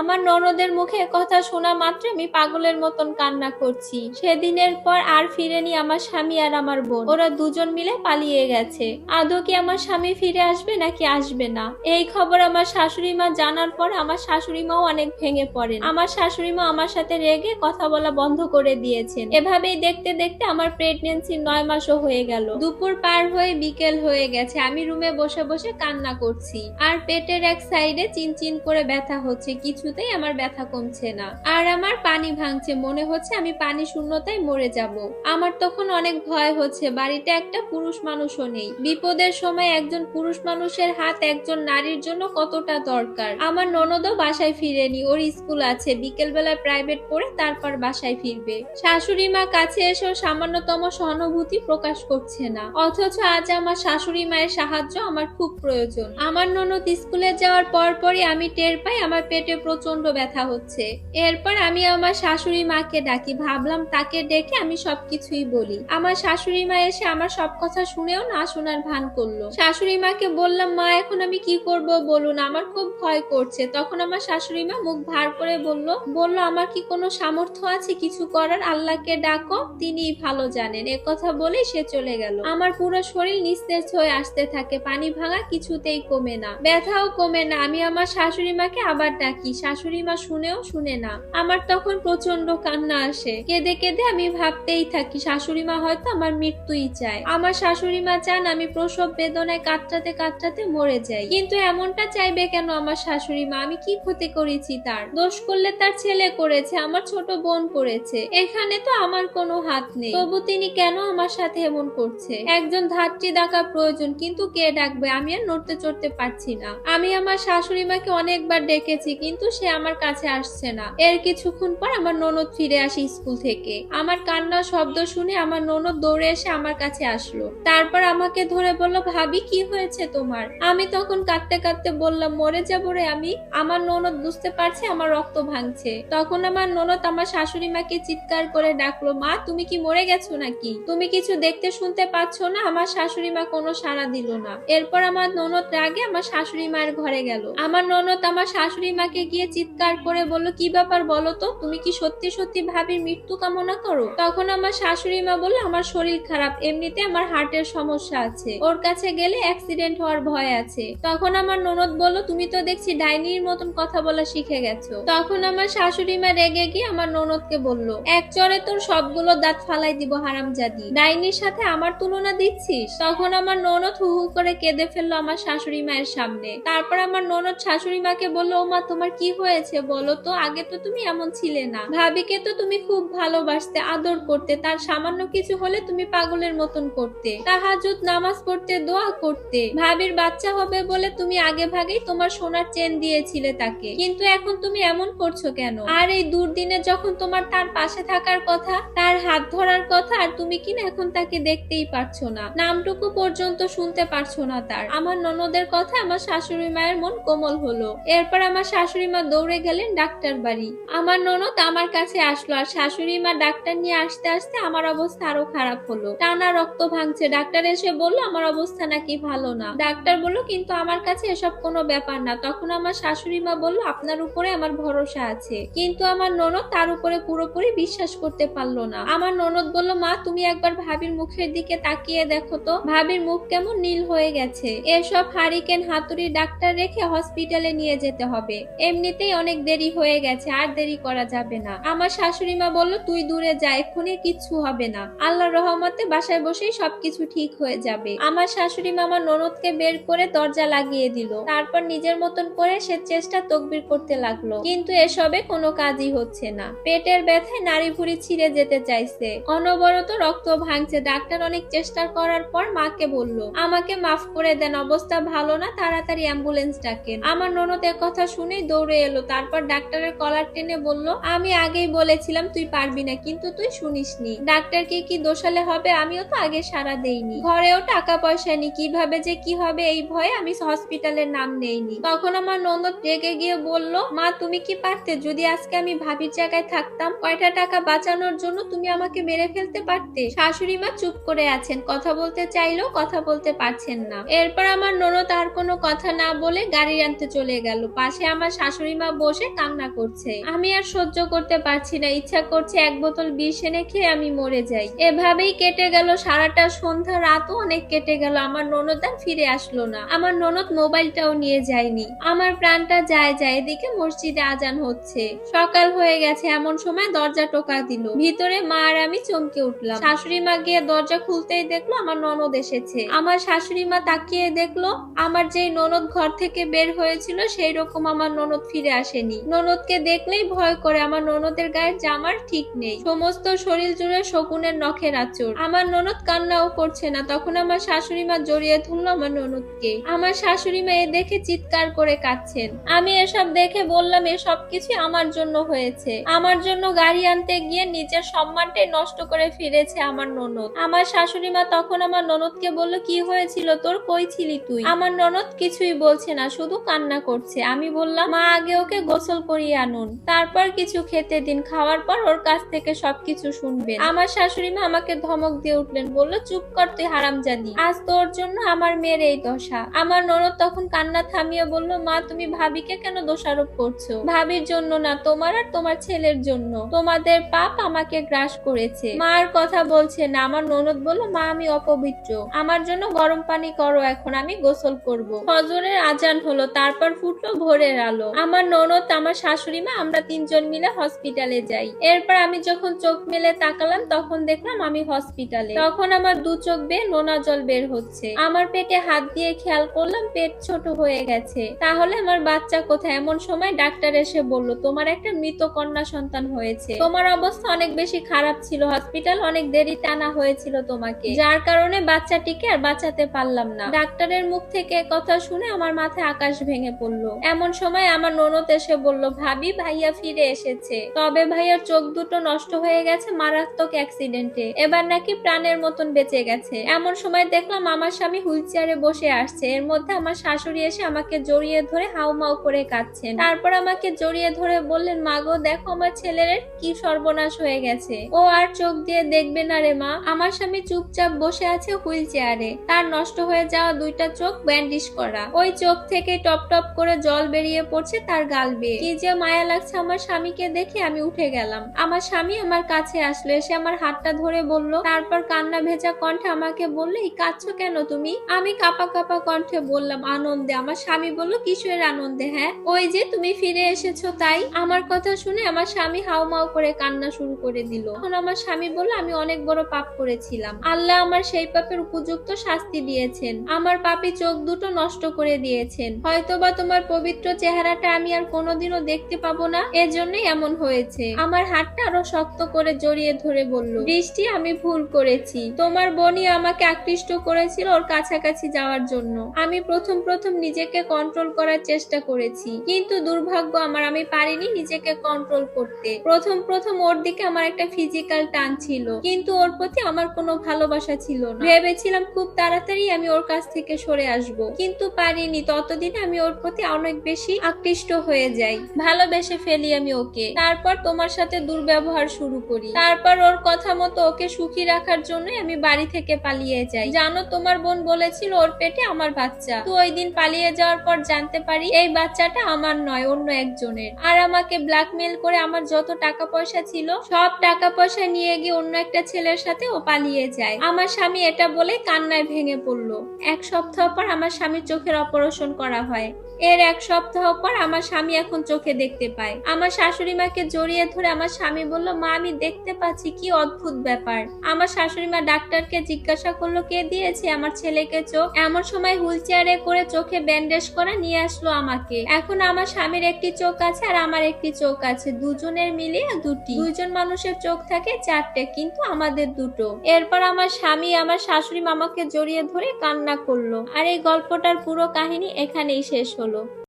আমার ননদের মুখে কথা শোনা মাত্র আমি পাগলের মতন কান্না করছি। সেদিনের পর আর ফিরেনি আমার স্বামী আর আমার বোন। ওরা দুজন মিলে পালিয়ে গেছে। আদৌ কি আমার স্বামী ফিরে আসবে নাকি আসবে না? এই খবর আমার শাশুড়ি মা জানার পর আমার শাশুড়ি মাও অনেক ভেঙে পড়েন। আমার শাশুড়ি মা আমার সাথে রেগে কথা বলা বন্ধ করে দিয়েছেন। এভাবেই দেখতে দেখতে আমার প্রেগনেন্সি নয় মাসও হয়ে গেল। দুপুর পার হয়ে বিকেল হয়ে গেছে। আমি রুমে বসে বসে কান্না করছি। আর পেটের এক সাইডে চিনচিন করে ব্যথা হচ্ছে। কিছুতেই আমার ব্যথা কমছে না। আর আমার পানি ভাঙছে, মনে হচ্ছে আমি পানি শূন্যতায় মরে যাব। আমার তখন অনেক ভয় হচ্ছে, বাড়িতে একটা পুরুষ মানুষও নেই। বিপদের সময় একজন পুরুষ মানুষের হাত একজন নারীর জন্য কতটা দরকার? আমার ননদও বাসায় ফিরেনি, ওর স্কুল আছে বিকেল বেলায় প্রাইভেট পড়ে তারপর বাসায় ফিরবে। শাশুড়ি মা কাছে এসেও সামান্যতম সহানুভূতি প্রকাশ করছে না। অথচ আজ আমার শাশুড়ি মায়ের সাহায্য আমার খুব প্রয়োজন। আমার ননদ স্কুলে যাওয়ার পর পরই আমি টের পাই আমার পেটে প্রচণ্ড ব্যথা হচ্ছে। এরপর আমি আমার শাশুড়ি মাকে ডাকি, ভাবলাম তাকে ডেকে আমি সবকিছুই বলি। আমার শাশুড়ি মা এসে আমার সব কথা শুনেও না শোনার ভান করল। শাশুড়ি মাকে বললাম, মা, এখন আমি কি করব বলুন, আমার খুব ভয় করছে। তখন আমার শাশুড়ি মা মুখ ভার করে বলল বলল, আমার কি কোনো সামর্থ্য আছে? কিছু করার? আল্লাহকে ডাকো তিনি ভালো জানেন। এ কথা বলে সে চলে গেল। আমার পুরো শরীর নিস্তেজ হয়ে আসতে থাকে, পানি ভাঙা কিছুতেই কমে না। ব্যথাও কমে না। আমি আমার শাশুড়ি মাকে আবার ডাকি শাশুড়ি মা শুনেও শুনে না। আমার তখন প্রচণ্ড কান্না আসে। কেঁদে কেঁদে আমি ভাবতেই থাকি, শাশুড়ি মা হয়তো আমার মৃত্যুই চায়। আমার শাশুড়ি মা চান আমি প্রসব বেদনায় কাতরাতে কাতরাতে মরে যাই। কিন্তু এমনটা চাইবে কেন আমার শাশুড়ি মা? আমি কি ক্ষতি করেছি তার? দোষ করলে তার ছেলে করেছে, আমার ছোট বোন করেছে। এখানে তো আমার কোনো হাত নেই। তবু তিনি কেন আমার সাথে এমন করছে? একজন ধাত্রী ডাকা প্রয়োজন, কিন্তু কে ডাকবে? আমি আর নড়তে চড়তে পারছি না। আমি আমার শাশুড়ি মাকে অনেকবার ডেকেছি, কিন্তু সে আমার কাছে আসছে না। এর কিছুক্ষণ পর আমার ননদ ফিরে আসে স্কুল থেকে। আমার কান্নার শব্দ শুনে আমার ননদ দৌড়ে এসে আমার কাছে আসলো। তারপর আমাকে ধরে বলল, ভাবি, কি হয়েছে তোমার? আমি তখন কাঁদতে কাঁদতে বললাম, মরে যাব রে আমি। আমার ননদ বুঝতে পারছে আমার রক্ত ভাঙছে। তখন আমার ননদ আমার শাশুড়ি মাকে চিৎকার করে ডাকলো, মা, তুমি কি মরে গেছো নাকি? তুমি কিছু দেখতে শুনতে পাচ্ছ না? আমার শাশুড়ি মা কোনো সাড়া দিল না। এরপর আমার ননদ রাগে আমার শাশুড়ি মায়ের ঘরে গেল। আমার ননদ আমার শাশুড়ি মাকে গিয়ে চিৎকার করে বলল, কি ব্যাপার বলো তো? তুমি কি সত্যি সত্যি ভাবির মৃত্যু কামনা করো? তখন আমার শাশুড়ি মা বলল, আমার শরীর খারাপ, এমনিতে আমার হার্টের সমস্যা আছে। ওর কাছে গেলে অ্যাক্সিডেন্ট হওয়ার ভয় আছে। তখন আমার ননদ বলল, তুমি তো দেখছি ডাইনির মতন কথা বলা শিখে গেছো। তখন আমার শাশুড়ি মা রেগে গিয়ে আমার ননদকে বলল, এক চরে তোর সবগুলো দাঁত ফালাই দিব হারামজাদি। ডাইনির সাথে আমার তুলনা দিচ্ছিস? তখন আমার ননদ হু হু করে কেঁদে ফেলল আমার শাশুড়ি মায়ের সামনে। তারপর আমার ননদ শাশুড়ি মাকে বলল ও মা তোমার কি হয়েছে বলো তো? আগে তো তুমি এমন ছিলে না। ভাবিকে তো তুমি খুব ভালোবাসতে, আদর করতে, তার সামান্য কিছু হলে তুমি পাগলের মতন করতে। তাহাজুদ নামাজ পড়তে, দোয়া করতে। ভাবির বাচ্চা হবে বলে তুমি আগে ভাগেই তোমার সোনার চেন দিয়েছিলে তাকে। কিন্তু এখন তুমি এমন করছ কেন? আর এই দুর্দিনে যখন তোমার তার পাশে থাকার কথা, তার হাত ধরার কথা, আর তুমি কিনা এখন তাকে দেখতেই পারছ না। নামটুকু পর্যন্ত শুনতে পারছ না তার। আমার ননদের কথা আমার শাশুড়ি মায়ের মন কোমল হলো। এরপর আমার শাশুড়ি মা দৌড়ে গেলেন ডাক্তার বাড়ি। আমার ননদ আমার কাছে আসলো আর শাশুড়ি মা ডাক্তার নিয়ে আসতে আসতে আমার অবস্থা আরও খারাপ হলো। টানা রক্ত ভাঙছে। ডাক্তার এসে বলল, আমার অবস্থা নাকি ভালো না। ডাক্তার বলল, কিন্তু আমার কাছে এসব কোনো ব্যাপার না। তখন আমার শাশুড়ি মা বলল, আপনার উপরে আমার ভরসা আছে। কিন্তু আমার ননদ তার উপরে পুরোপুরি বিশ্বাস করতে পারল না। আমার ননদ বলল, মা, তুমি একবার ভাবির মুখের দিকে তাকিয়ে দেখো তো। ভাবির মুখ কেমন নীল হয়ে গেছে। এসব হারিকেন হাতুড়ি ডাক্তার রেখে হসপিটালে নিয়ে যেতে হবে। এমনিতেই অনেক দেরি হয়ে গেছে, আর দেরি করা যাবে না। আমার শাশুড়ি মা বলল, তুই দূরে যা, এক্ষুনি কিচ্ছু হবে না। আল্লাহ রহমতে বাসায় বসেই সবকিছু ঠিক হয়ে যাবে। আমার শাশুড়ি মা আমার ননদকে বের করে দরজা লাগিয়ে দিল। তারপর নিজের মতন করে সে চেষ্টা তকবির করতে লাগল। কিন্তু এসবে কোনো কাজই হচ্ছে না। পেটের ব্যথায় নারী ভুড়ি ছিঁড়ে যেতে চাইছে। অনবরত রক্ত ভাঙছে। ডাক্তার অনেক চেষ্টা করার পর মাকে বলল, আমাকে মাফ করে দেন, অবস্থা ভালো না, তাড়াতাড়ি অ্যাম্বুলেন্স ডাকেন। আমার ননদ কথা শুনেই দৌড়ে এলো। তারপর ডাক্তারের কলার টেনে বলল, আমি আগেই বলেছিলাম তুই পারবি না, কিন্তু তুই শুনিসনি। ডাক্তারকে কি দোষালে হবে? আমিও তো আগে সারা দেইনি। ঘরেও টাকা পয়সা নি কীভাবে যে কি হবে এই ভয়ে আমি হসপিটালের নাম নেইনি। তখন আমার ননদ রেগে গিয়ে বলল, মা, তুমি কি পারতে? যদি আজকে আমি ভাবির জায়গায় থাকতাম, কয়টা টাকা বাঁচানোর জন্য তুমি আমাকে মেরে ফেলতে পারতে? শাশুড়ি মা চুপ করে আছেন, কথা বলতে চাইলেও কথা বলতে পারছেন না। এরপর আমার ননদ আর কোনো কথা না বলে গাড়ি আনতে চলে গেল। পাশে আমার শাশুড়ি শাশুড়ি মা বসে কান্না করছে। আমি আর সহ্য করতে পারছি না। ইচ্ছা করছে এক বোতল বিষ এনে খেয়ে আমি মরে যাই। এভাবেই কেটে গেল সারাটা সন্ধ্যা। রাতও অনেক কেটে গেল। আমার ননদ আর ফিরে আসলো না। আমার ননদ মোবাইলটাও নিয়ে যায়নি। আমার প্রাণটা যায় যায় এদিকে মসজিদে আজান হচ্ছে। সকাল হয়ে গেছে। এমন সময় দরজা টোকা দিল। ভিতরে মা আর আমি চমকে উঠলাম। শাশুড়ি মা গিয়ে দরজা খুলতেই দেখল আমার ননদ এসেছে। আমার শাশুড়ি মা তাকিয়ে দেখল আমার যেই ননদ ঘর থেকে বের হয়েছিল সেই রকম আমার ননদ ফিরে আসেনি। ননদকে দেখলেই ভয় করে, আমার ননদের গায়ের জামার ঠিক নেই। সমস্ত শরীর জুড়ে শকুনের নখের আচর আমার ননদ কান্নাও করছে না, তখন আমার শাশুড়ি মা জড়িয়ে ধরলো আমার ননদকে। আমার শাশুড়ি মা এ দেখে চিৎকার করে কাঁদছেন। আমি এসব দেখে বললাম এসব কিছু আমার জন্য হয়েছে। আমার জন্য গাড়ি আনতে গিয়ে নিজের সম্মানটাই নষ্ট করে ফিরেছে আমার ননদ। আমার শাশুড়ি মা তখন আমার ননদকে বলল, কি হয়েছিল? তোর কই ছিলি তুই? আমার ননদ কিছুই বলছে না, শুধু কান্না করছে। আমি বললাম, মা আগে ওকে গোসল করিয়ে আনুন। তারপর কিছু খেতে দিন। খাওয়ার পর ওর কাছ থেকে সবকিছু শুনবেন। আমার শাশুড়ি মা আমাকে ধমক দিয়ে উঠলেন, বলল, চুপ কর তুই, হারামজাদি। আজ তোর জন্য আমার মেয়ের এই দশা। আমার ননদ তখন কান্না থামিয়ে বলল, মা, তুমি ভাবিকে কেন দোষারোপ করছ? ভাবির জন্য না, তোমার আর তোমার ছেলের জন্য। তোমাদের পাপ আমাকে গ্রাস করেছে। মার কথা বলছে না, আমার ননদ বলল, মা, আমি অপবিত্র। আমার জন্য গরম পানি করো এখন, আমি গোসল করব। ফজরের আজান হলো, তারপর ফুটলো ভোরের আলো। আমার ননদ, আমার শাশুড়ি মা, আমরা তিনজন মিলে হসপিটালে যাই। এরপর আমি যখন চোখ মেলে তাকালাম, তখন দেখলাম আমি হসপিটালে তখন আমার দু চোখ বেয়ে নোনা জল বের হচ্ছে। আমার পেটে হাত দিয়ে খেয়াল করলাম, পেট ছোট হয়ে গেছে। তাহলে আমার বাচ্চা কোথায়? এমন সময় ডাক্তার এসে বলল, তোমার একটা মৃত কন্যা সন্তান হয়েছে। তোমার অবস্থা অনেক বেশি খারাপ ছিল। হসপিটাল অনেক দেরি টানা হয়েছিল তোমাকে। যার কারণে বাচ্চাটিকে আর বাঁচাতে পারলাম না। ডাক্তারের মুখ থেকে কথা শুনে আমার মাথায় আকাশ ভেঙে পড়ল। এমন সময় আমার ননদ এসে বলল, ভাবি, ভাইয়া ফিরে এসেছে। তবে ভাইয়ার চোখ দুটো নষ্ট হয়ে গেছে মারাত্মক অ্যাক্সিডেন্টে এবার নাকি প্রাণের মতন বেঁচে গেছে। এমন সময় দেখলাম আমার স্বামী হুইল চেয়ারে বসে আসছে। এর মধ্যে আমার শাশুড়ি এসে আমাকে জড়িয়ে ধরে হাউমাউ করে কাঁদছেন। তারপর আমাকে জড়িয়ে ধরে বললেন, মা গো, দেখো আমার ছেলের কি সর্বনাশ হয়ে গেছে। ও আর চোখ দিয়ে দেখবে না রে মা। আমার স্বামী চুপচাপ বসে আছে হুইল চেয়ারে। তার নষ্ট হয়ে যাওয়া দুইটা চোখ ব্যান্ডিশ করা। ওই চোখ থেকে টপ টপ করে জল বেরিয়ে পড়ছে তার গাল বেয়ে। কি যে মায়া লাগছে আমার স্বামীকে দেখে আমি উঠে গেলাম। আমার স্বামী আমার কাছে আসলো, এসে আমার হাতটা ধরে বলল, তারপর কান্না ভেজা কণ্ঠে আমাকে বলল, এই কাঁদছো কেন তুমি? আমি কাপা কাপা কণ্ঠে বললাম, আনন্দে। আমার স্বামী বলল, কিসের আনন্দে হ্যাঁ? ওই যে তুমি ফিরে এসেছ তাই? আমার কথা শুনে আমার স্বামী হাউমাউ করে কান্না শুরু করে দিল। তখন আমার স্বামী বলল, আমি অনেক বড় পাপ করেছিলাম। আল্লাহ আমার সেই পাপের উপযুক্ত শাস্তি দিয়েছেন। আমার পাপি চোখ দুটো নষ্ট করে দিয়েছেন। হয়তোবা তোমার পবিত্র চেহারাটা আমি আর কোনোদিনও দেখতে পাবো না। এজন্যই এমন হয়েছে। আমার হাতটা আরও শক্ত করে জড়িয়ে ধরে বলল, বৃষ্টি, আমি ভুল করেছি। তোমার বোনই আমাকে আকৃষ্ট করেছিল ওর কাছাকাছি যাওয়ার জন্য। আমি প্রথম প্রথম নিজেকে কন্ট্রোল করার চেষ্টা করেছি। কিন্তু দুর্ভাগ্য আমার, আমি পারিনি নিজেকে কন্ট্রোল করতে। প্রথম প্রথম ওর দিকে আমার একটা ফিজিক্যাল টান ছিল। কিন্তু ওর প্রতি আমার কোনো ভালোবাসা ছিল না। ভেবেছিলাম খুব তাড়াতাড়ি আমি ওর কাছ থেকে সরে আসব। কিন্তু পারিনি। ততদিনে আমি ওর প্রতি অনেক বেশি আকৃষ্ট হয়ে যাই ভালোবেসে ফেলি আমি ওকে। তারপর তোমার সাথে দুর্ব্যবহার শুরু করি। তারপর ওর কথা মতো ওকে সুখী রাখার জন্য আমি বাড়ি থেকে পালিয়ে যাই। জানো, তোমার বোন বলেছিল ওর পেটে আমার বাচ্চা। তো ওই দিন পালিয়ে যাওয়ার পর জানতে পারি এই বাচ্চাটা আমার নয়, অন্য একজনের। আর আমাকে ব্ল্যাকমেল করে আমার যত টাকা পয়সা ছিল, সব টাকা পয়সা নিয়ে গিয়ে অন্য একটা ছেলের সাথে ও পালিয়ে যায়। আমার স্বামী এটা বলে কান্নায় ভেঙে পড়ল। এক সপ্তাহ পর আমার স্বামীর চোখের অপারেশন করা হয়। এর এক সপ্তাহ পর আমার স্বামী এখন চোখে দেখতে পায়। আমার শাশুড়ি মাকে জড়িয়ে ধরে আমার স্বামী বলল, মা, আমি দেখতে পাচ্ছি, কি অদ্ভুত ব্যাপার। আমার শাশুড়ি মা ডাক্তারকে জিজ্ঞাসা করল, কে দিয়েছে আমার ছেলেকে চোখ? এমন সময় হুইল চেয়ারে করে চোখে ব্যান্ডেজ করে নিয়ে আসলো আমাকে। এখন আমার স্বামীর একটি চোখ আছে আর আমার একটি চোখ আছে, দুজনের মিলিয়ে দুটি। দুইজন মানুষের চোখ থাকে চারটে, কিন্তু আমাদের দুটো। এরপর আমার স্বামী আমার শাশুড়ি মামাকে জড়িয়ে ধরে কান্না করল। আর এই গল্পটার পুরো কাহিনী এখানেই শেষ হলো।